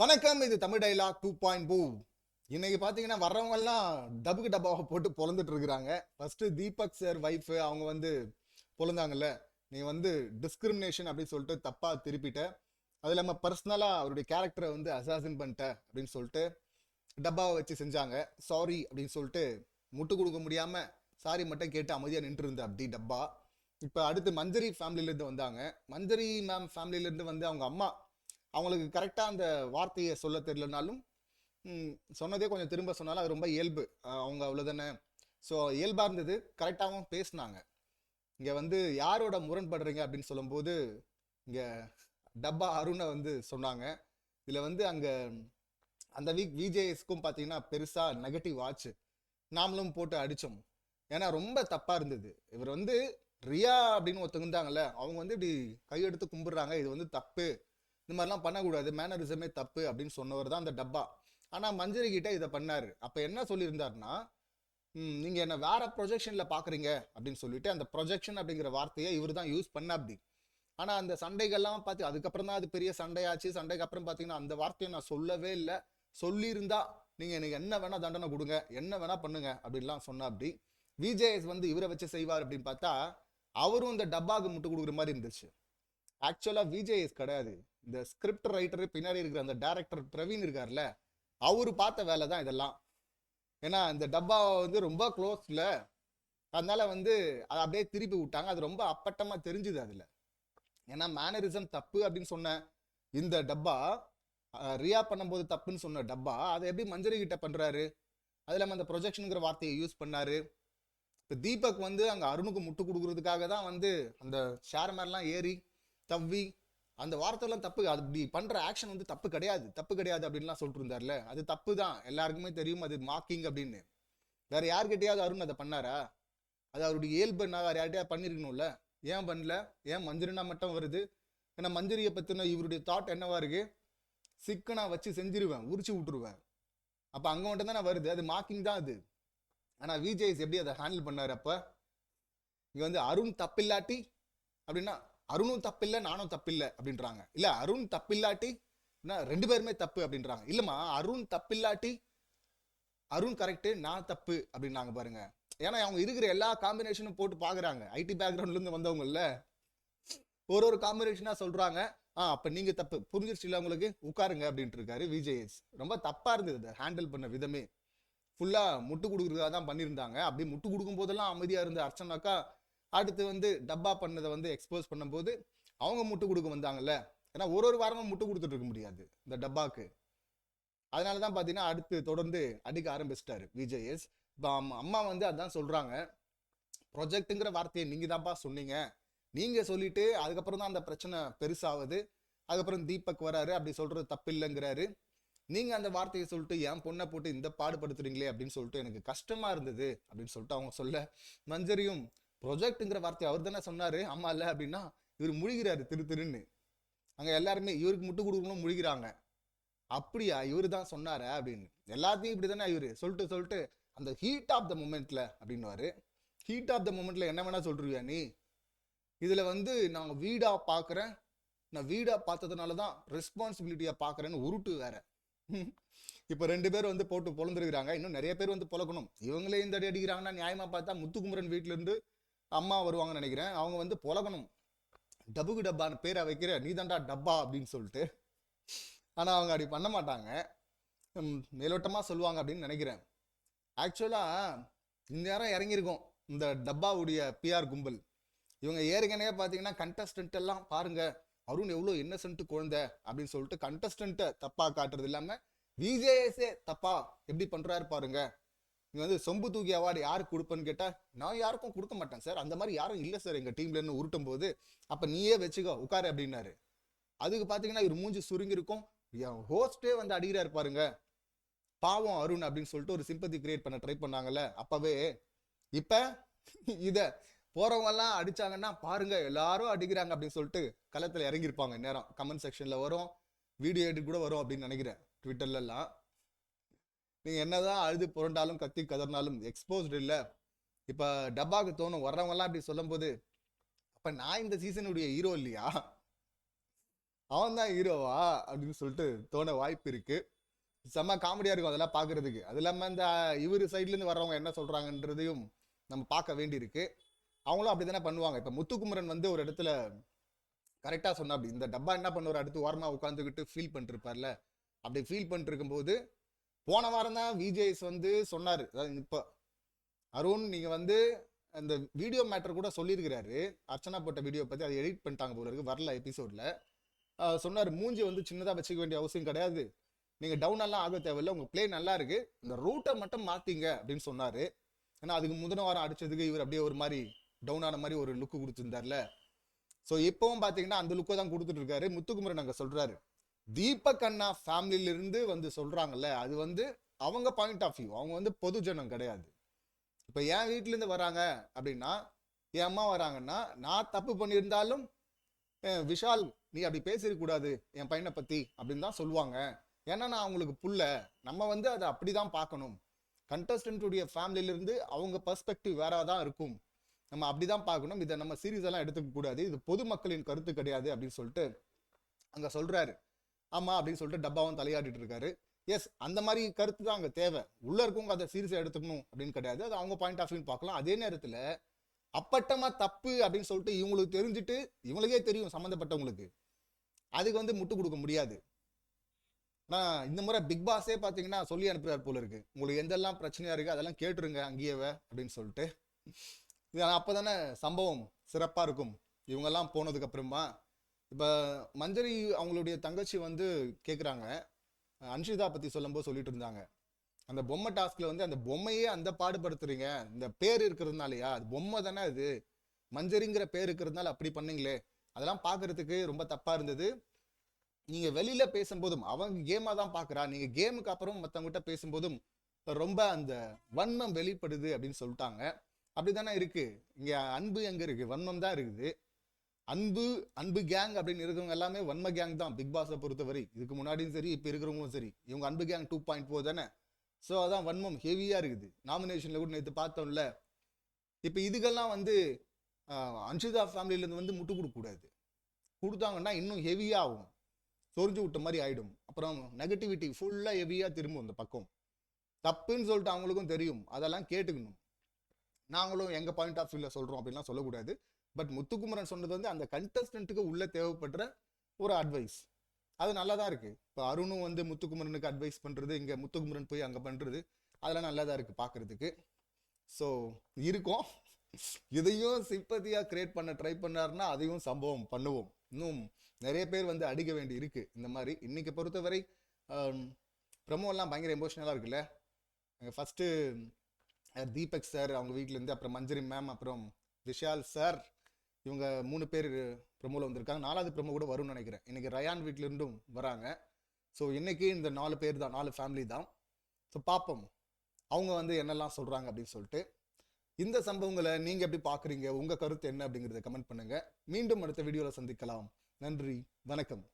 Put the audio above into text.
வணக்கம் இது Tamil dialogue two point two இன்னைக்கு பார்த்தீங்கன்னா வர்றவங்கெல்லாம் டபுக்கு டப்பாவை போட்டு பொழந்துட்டு இருக்கிறாங்க. ஃபர்ஸ்ட் தீபக் சார் ஒய்ஃப் அவங்க வந்து பொழந்தாங்கல்ல. நீ வந்து டிஸ்கிரிமினேஷன் அப்படின்னு சொல்லிட்டு தப்பாக திருப்பிட்ட. அது இல்லாமல் பர்சனலாக அவருடைய கேரக்டரை வந்து அசாசின் பண்ணிட்ட அப்படின்னு சொல்லிட்டு டப்பாவை வச்சு செஞ்சாங்க. சாரி அப்படின்னு சொல்லிட்டு முட்டு கொடுக்க முடியாமல் சாரி மட்டும் கேட்டு அமைதியாக நின்று இருந்த அப்படி டப்பா. இப்போ அடுத்து மஞ்சரி ஃபேமிலியிலேருந்து வந்தாங்க. மஞ்சரி மேம் ஃபேமிலியிலேருந்து வந்து அவங்க அம்மா அவங்களுக்கு கரெக்டாக அந்த வார்த்தையை சொல்ல தெரியலனாலும் சொன்னதே கொஞ்சம் திரும்ப சொன்னாலும் அது ரொம்ப இயல்பு. அவங்க அவ்வளோதானே ஸோ இயல்பாக இருந்தது. கரெக்டாகவும் பேசினாங்க. இங்கே வந்து யாரோட முரண்படுறீங்க அப்படின்னு சொல்லும்போது இங்கே டப்பா அருணை வந்து சொன்னாங்க. இதில் வந்து அங்கே அந்த வீக் விஜேஎஸ்க்கும் பார்த்தீங்கன்னா பெருசாக நெகட்டிவ் ஆச்சு. நாமளும் போட்டு அடித்தோம் ஏன்னா ரொம்ப தப்பாக இருந்தது. இவர் வந்து ரியா அப்படின்னு ஒருத்தங்க இருந்தாங்கல்ல அவங்க வந்து இப்படி கையெடுத்து கும்பிடுறாங்க. இது வந்து தப்பு. இந்த மாதிரிலாம் பண்ணக்கூடாது. மேனரிசமே தப்பு அப்படின்னு சொன்னவர் தான் அந்த டப்பா. ஆனால் மஞ்சரி கிட்ட இதை பண்ணார். அப்போ என்ன சொல்லியிருந்தாருன்னா நீங்கள் என்ன வேற ப்ரொஜெக்ஷனில் பார்க்குறீங்க அப்படின்னு சொல்லிட்டு அந்த ப்ரொஜெக்ஷன் அப்படிங்கிற வார்த்தையை இவர் தான் யூஸ் பண்ண அப்படி. ஆனால் அந்த சண்டைகள்லாம் பார்த்து அதுக்கப்புறம் தான் அது பெரிய சண்டையாச்சு. சண்டைக்கு அப்புறம் பார்த்தீங்கன்னா அந்த வார்த்தையை நான் சொல்லவே இல்லை. சொல்லியிருந்தா நீங்கள் எனக்கு என்ன வேணால் தண்டனை கொடுங்க என்ன வேணால் பண்ணுங்க அப்படின்லாம் சொன்னா அப்படி. விஜேஎஸ் வந்து இவரை வச்சு செய்வார் அப்படின்னு பார்த்தா அவரும் இந்த டப்பாக்கு முட்டு கொடுக்குற மாதிரி இருந்துச்சு. ஆக்சுவலாக விஜேஎஸ் கிடையாது. இந்த ஸ்கிரிப்ட் ரைட்டர் பின்னாடி இருக்கிற அந்த டேரக்டர் பிரவீன் இருக்கார்ல அவர் பார்த்த வேலை தான் இதெல்லாம். ஏன்னா இந்த டப்பாவை வந்து ரொம்ப க்ளோஸில் அதனால வந்து அதை அப்படியே திருப்பி விட்டாங்க. அது ரொம்ப அப்பட்டமாக தெரிஞ்சுது அதில். ஏன்னா மேனரிசம் தப்பு அப்படின்னு சொன்ன இந்த டப்பா ரியா பண்ணும்போது தப்புன்னு சொன்ன டப்பா அதை எப்படி மஞ்சரி கிட்ட பண்ணுறாரு அது அந்த ப்ரொஜெக்ஷனுங்கிற வார்த்தையை யூஸ் பண்ணாரு. இப்போ தீபக் வந்து அங்கே அருணுக்கு முட்டு கொடுக்கறதுக்காக தான் வந்து அந்த ஷேர் மாதிரிலாம் ஏறி தவ்வி அந்த வார்த்தைலாம் தப்பு. அது இப்படி பண்ணுற ஆக்ஷன் வந்து தப்பு கிடையாது. தப்பு கிடையாது அப்படின்லாம் சொல்லிட்டு இருந்தார்ல அது தப்பு தான் எல்லாருக்குமே தெரியும் அது மாக்கிங் அப்படின்னு. வேற யார்கிட்டயாவது அருண் அதை பண்ணாரா? அது அவருடைய இயல்பு நான் வேற யார்கிட்டயா பண்ணியிருக்கணும்ல ஏன் பண்ணல? ஏன் மந்திரினா மட்டும் வருது? ஏன்னா மந்திரியை பற்றின இவருடைய தாட் என்னவா இருக்கு? சிக்கனா வச்சு செஞ்சிருவேன். உரிச்சு விட்டுருவேன். அப்போ அங்கே மட்டும் தானே வருது. அது மார்க்கிங் தான் அது. ஆனால் விஜய்ஸ் எப்படி அதை ஹேண்டில் பண்ணார் அப்போ? இங்கே வந்து அருண் தப்பில்லாட்டி அப்படின்னா அருணும் தப்பில்லை நானும் தப்பில்லை அப்படின்றாங்க. இல்ல அருண் தப்பில்லாட்டி ரெண்டு பேருமே தப்பு அப்படின்றாங்க. இல்லம்மா அருண் தப்பில்லாட்டி அருண் கரெக்டு நான் தப்பு அப்படின்னாங்க பாருங்க. ஏன்னா அவங்க இருக்கிற எல்லா காம்பினேஷனும் போட்டு பாக்குறாங்க. ஐடி பேக்ரவுண்ட்ல இருந்து வந்தவங்கல்ல ஒரு ஒரு காம்பினேஷனா சொல்றாங்க. ஆ அப்ப நீங்க தப்பு. புரிஞ்சிருச்சு இல்ல உங்களுக்கு? உட்காருங்க அப்படின்ட்டு இருக்காரு விஜேஎஸ். ரொம்ப தப்பா இருந்தது ஹேண்டில் பண்ண விதமே. ஃபுல்லா முட்டு கொடுக்குறதா தான் பண்ணியிருந்தாங்க. அப்படி முட்டு கொடுக்கும் போதெல்லாம் அமைதியா இருந்த அர்ச்சனாக்கா அடுத்து வந்து டப்பா பண்ணதை வந்து எக்ஸ்போஸ் பண்ணும்போது அவங்க முட்டு கொடுக்க வந்தாங்கல்ல? ஏன்னா ஒரு ஒரு வாரமும் முட்டு கொடுத்துட்டு இருக்க முடியாது இந்த டப்பாக்கு. அதனால தான் பார்த்தீங்கன்னா அடுத்து தொடர்ந்து அடிக்க ஆரம்பிச்சிட்டாரு விஜேஎஸ் இப்போ அம்மா வந்து அதான் சொல்கிறாங்க ப்ரொஜெக்ட்டுங்கிற வார்த்தையை நீங்கள் தான்ப்பா சொன்னீங்க. நீங்கள் சொல்லிட்டு அதுக்கப்புறம் தான் அந்த பிரச்சனை பெருசாகுது. அதுக்கப்புறம் தீபக் வராரு அப்படி சொல்கிறது தப்பு இல்லைங்கிறாரு அந்த வார்த்தையை சொல்லிட்டு என் பொண்ணை போட்டு இந்த பாடுபடுத்துறீங்களே அப்படின்னு சொல்லிட்டு எனக்கு கஷ்டமாக இருந்தது அப்படின்னு சொல்லிட்டு அவங்க சொல்ல மஞ்சரியும் ப்ரொஜெக்ட்டுங்கிற வார்த்தை அவர் தானே சொன்னார். அம்மா இல்லை அப்படின்னா இவர் முழுகிறாரு திரு திருன்னு. அங்கே எல்லாருமே இவருக்கு முட்டு கொடுக்கணும் முழுகிறாங்க அப்படியா? இவர் தான் சொன்னார அப்படின்னு. எல்லாத்தையும் இப்படி தானே இவர் சொல்லிட்டு சொல்லிட்டு அந்த ஹீட் ஆஃப் த மூமெண்ட்டில் அப்படின்னுவாரு. ஹீட் ஆஃப் த மூமெண்ட்டில் என்ன வேணால் சொல்கிறியா நீ? இதில் வந்து நான் வீடாக பார்க்குறேன் நான் வீடாக பார்த்ததுனால தான் ரெஸ்பான்சிபிலிட்டியாக பார்க்குறேன்னு உருட்டு வேற. இப்போ ரெண்டு பேர் வந்து போட்டு பொழந்துருக்கிறாங்க இன்னும் நிறைய பேர் வந்து பொழக்கணும் இவங்களே இந்த அடி அடிக்கிறாங்கன்னா நியாயமாக பார்த்தா முத்துக்குமரன் வீட்டிலேருந்து இருந்து அம்மா வருவாங்கன்னு நினைக்கிறேன். அவங்க வந்து புலகணும். டபுக்கு டப்பான்னு பேரை வைக்கிற நீதாண்டா டப்பா அப்படின்னு சொல்லிட்டு. ஆனால் அவங்க அப்படி பண்ண மாட்டாங்க. மேலோட்டமாக சொல்லுவாங்க அப்படின்னு நினைக்கிறேன். ஆக்சுவலாக இந்த நேரம் இறங்கியிருக்கோம். இந்த டப்பாவுடைய பிஆர் கும்பல். இவங்க ஏற்கனவே பார்த்தீங்கன்னா கண்டஸ்டன்ட் எல்லாம் பாருங்கள் அருண் எவ்வளோ இன்னசென்ட் குழந்தை அப்படின்னு சொல்லிட்டு கண்டஸ்டண்ட்டை தப்பாக காட்டுறது இல்லாமல் விஜேஎஸே தப்பா? எப்படி பண்ணுறாரு பாருங்கள் இங்கே வந்து சொம்பு தூக்கி அவார்டு யாருக்கு கொடுப்பேன்னு கேட்டால் நான் யாருக்கும் கொடுக்க மாட்டேன் சார். அந்த மாதிரி யாரும் இல்லை சார் எங்கள் டீம்லேருந்து உருட்டும் போது அப்போ நீயே வச்சுக்கோ உட்காரு அப்படின்னாரு. அதுக்கு பார்த்தீங்கன்னா இவர் மூஞ்சி சுருங்கிருக்கும் என் ஹோஸ்டே வந்து அடிக்கிறாரு பாருங்க. பாவம் அருண் அப்படின்னு சொல்லிட்டு ஒரு சிம்பத்தி கிரியேட் பண்ண ட்ரை பண்ணாங்கல்ல. அப்பவே இப்போ இதை போகிறவங்கெல்லாம் அடித்தாங்கன்னா அடிச்சாங்கன்னா பாருங்க எல்லாரும் அடிக்கிறாங்க அப்படின்னு சொல்லிட்டு களத்தில் இறங்கியிருப்பாங்க. நேரம் கமெண்ட் செக்ஷனில் வரும். வீடியோ எடிட் கூட வரும் அப்படின்னு நினைக்கிறேன். ட்விட்டர்லலாம் நீங்கள் என்ன என்னதான் அழுது புரண்டாலும் கத்தி கதறினாலும் எக்ஸ்போஸ்டு இல்லை. இப்போ டப்பாவுக்கு தோணும் வர்றவங்கலாம் அப்படி சொல்லும்போது அப்போ நான் இந்த சீசனுடைய ஹீரோ இல்லையா? அவன் தான் ஹீரோவா அப்படின்னு சொல்லிட்டு தோண வாய்ப்பு இருக்குது செம்ம காமெடியாக இருக்கும் அதெல்லாம் பார்க்குறதுக்கு அது இல்லாமல் இந்த இவர் சைட்லேருந்து வர்றவங்க என்ன சொல்கிறாங்கன்றதையும் நம்ம பார்க்க வேண்டியிருக்கு. அவங்களும் அப்படி தானே பண்ணுவாங்க. இப்போ முத்துக்குமரன் வந்து ஒரு இடத்துல கரெக்டாக சொன்னா அப்படி இந்த டப்பா என்ன பண்ணுவார்? அடுத்து ஓரமாக உட்காந்துக்கிட்டு ஃபீல் பண்ணிட்டு இருப்பார்ல அப்படி ஃபீல் பண்ணிட்டு இருக்கும்போது போன வாரம் தான் விஜேஎஸ் வந்து சொன்னாரு. அதாவது இப்போ அருண் நீங்க வந்து அந்த வீடியோ மேட்டர் கூட சொல்லியிருக்கிறாரு. அர்ச்சனா போட்ட வீடியோ பத்தி அதை எடிட் பண்ணிட்டாங்க போல இருக்கு. வரல எபிசோட்ல சொன்னார் மூஞ்சி வந்து சின்னதாக வச்சுக்க வேண்டிய அவசியம் கிடையாது. நீங்கள் டவுன் எல்லாம் ஆக தேவையில்லை. உங்கள் பிளே நல்லா இருக்கு. இந்த ரூட்டை மட்டும் மாற்றிங்க அப்படின்னு சொன்னார். ஏன்னா அதுக்கு முந்தின வாரம் அடித்ததுக்கு இவர் அப்படியே ஒரு மாதிரி டவுன் ஆன மாதிரி ஒரு லுக்கு கொடுத்துருந்தார்ல. ஸோ இப்போவும் பார்த்தீங்கன்னா அந்த லுக்கை தான் கொடுத்துட்டு இருக்காரு. முத்துக்குமரன் அங்கே சொல்கிறாரு தீபக் அண்ணா வந்து சொல்கிறாங்கல்ல அது வந்து அவங்க பாயிண்ட் ஆஃப் வியூ அவங்க வந்து பொது ஜனம் கிடையாது. இப்போ என் வீட்டிலேருந்து வராங்க அப்படின்னா என் அம்மா வராங்கன்னா நான் தப்பு பண்ணியிருந்தாலும் விஷால் நீ அப்படி பேசிடக்கூடாது என் பையனை பற்றி அப்படின்னு தான் சொல்லுவாங்க. ஏன்னா நான் அவங்களுக்கு புள்ள. நம்ம வந்து அதை அப்படிதான் பார்க்கணும். கண்டஸ்டன்ட்டுடைய ஃபேமிலியில இருந்து அவங்க பர்ஸ்பெக்டிவ் வேறாக தான் இருக்கும். நம்ம அப்படி தான் பார்க்கணும். இதை நம்ம சீரியஸ் எல்லாம் எடுத்துக்க கூடாது. இது பொதுமக்களின் கருத்து கிடையாது அப்படின்னு சொல்லிட்டு அங்கே சொல்கிறாரு ஆமாம் அப்படின்னு சொல்லிட்டு டப்பாவும் தலையாடிட்டு இருக்காரு. எஸ் அந்த மாதிரி கருத்து தான் அங்கே தேவை. உள்ளே இருக்கவங்க அதை சீரியஸாக எடுத்துக்கணும் அப்படின்னு கிடையாது. அது அவங்க பாயிண்ட் ஆஃப் வியூ பார்க்கலாம். அதே நேரத்தில் அப்பட்டமாக தப்பு அப்படின்னு சொல்லிட்டு இவங்களுக்கு தெரிஞ்சுட்டு இவங்களுக்கே தெரியும் சம்மந்தப்பட்டவங்களுக்கு அதுக்கு வந்து முட்டு கொடுக்க முடியாது. ஆனால் இந்த முறை பிக் பாஸே பார்த்தீங்கன்னா சொல்லி அனுப்புகிறார் போல இருக்கு. உங்களுக்கு எந்தெல்லாம் பிரச்சனையாக இருக்குது அதெல்லாம் கேட்டுருங்க அங்கேயேவே அப்படின்னு சொல்லிட்டு. இது அப்போ தானே சம்பவம் சிறப்பாக இருக்கும். இவங்கெல்லாம் போனதுக்கு அப்புறமா இப்போ மஞ்சரி அவங்களுடைய தங்கச்சி வந்து கேட்குறாங்க அன்ஷிதா பற்றி சொல்லும்போது சொல்லிட்டு இருந்தாங்க. அந்த பொம்மை டாஸ்கில் வந்து அந்த பொம்மையே அந்த பாடுபடுத்துறீங்க. இந்த பேர் இருக்கிறதுனாலயா? அது பொம்மை தானே அது. மஞ்சரிங்கிற பேர் இருக்கிறதுனால அப்படி பண்ணீங்களே. அதெல்லாம் பார்க்கறதுக்கு ரொம்ப தப்பாக இருந்தது. நீங்கள் வெளியில் பேசும்போதும் அவங்க கேமாக தான் பார்க்குறா நீங்கள் கேமுக்கு அப்புறம் மற்றவங்ககிட்ட பேசும்போதும் ரொம்ப அந்த வன்மம் வெளிப்படுது அப்படின்னு சொல்லிட்டாங்க. அப்படி தானே இருக்குது இங்கே அன்பு எங்கே இருக்குது வன்மம் தான் இருக்குது. அன்பு அன்பு கேங் அப்படின்னு இருக்கிறவங்க எல்லாமே வன்ம கேங் தான். பிக் பாஸை பொறுத்தவரை. இதுக்கு முன்னாடியும் சரி இப்போ இருக்கிறவங்களும் சரி. இவங்க அன்பு கேங் டூ பாயிண்ட் ஃபோர் தானே? ஸோ அதான் வன்மம். ஹெவியாக இருக்குது. நாமினேஷனில் கூட நேற்று பார்த்தோம்ல. இப்போ இதுக்கெல்லாம் வந்து அன்ஷிதா ஃபேமிலியிலேருந்து வந்து முட்டு கொடுக்கக்கூடாது கொடுத்தாங்கன்னா இன்னும் ஹெவியாக ஆகும். சொரிஞ்சு விட்ட மாதிரி ஆகிடும் அப்புறம் நெகட்டிவிட்டி ஃபுல்லாக ஹெவியாக திரும்பும் அந்த பக்கம். தப்புன்னு சொல்லிட்டு அவங்களுக்கும் தெரியும். அதெல்லாம் கேட்டுக்கணும். நாங்களும் எங்கள் பாயிண்ட் ஆஃப் வியூவில் சொல்கிறோம் அப்படின்லாம் சொல்லக்கூடாது. பட் முத்துக்குமரன் சொன்னது வந்து அந்த கண்டஸ்டன்ட்டுக்கு உள்ள தேவைப்படுற ஒரு அட்வைஸ் அது நல்லா தான் இருக்கு. இப்போ அருணும் வந்து முத்துக்குமரனுக்கு அட்வைஸ் பண்றது இங்கே முத்துக்குமரன் போய் அங்கே பண்றது அதெல்லாம் நல்லா தான் இருக்கு பார்க்குறதுக்கு ஸோ இருக்கும். இதையும் சிம்பத்தியாக கிரியேட் பண்ண ட்ரை பண்ணாருன்னா அதையும் சம்பவம் பண்ணுவோம். இன்னும் நிறைய பேர் வந்து அடிக்க வேண்டி இருக்கு இந்த மாதிரி. இன்னைக்கு பொறுத்தவரை ப்ரமோலாம் பயங்கர எமோஷனலாக இருக்குல்ல? ஃபர்ஸ்ட் தீபக் சார் அவங்க வீட்டிலேருந்து அப்புறம் மஞ்சரி மேம் அப்புறம் விஷால் சார் இவங்க மூணு பேர் ப்ரமோவில் வந்திருக்காங்க. நாலாவது ப்ரமோ கூட வரும்னு நினைக்கிறேன். இன்னைக்கு ரயான் வீட்ல வராங்க. ஸோ இன்றைக்கி இந்த நாலு பேர் தான் நாலு ஃபேமிலி தான். ஸோ பார்ப்போம் அவங்க வந்து என்னெல்லாம் சொல்கிறாங்க அப்படின்னு சொல்லிட்டு. இந்த சம்பவங்களை நீங்கள் எப்படி பார்க்குறீங்க உங்கள் கருத்து என்ன அப்படிங்கிறத கமெண்ட் பண்ணுங்கள் மீண்டும் அடுத்த வீடியோவில் சந்திக்கலாம். நன்றி வணக்கம்.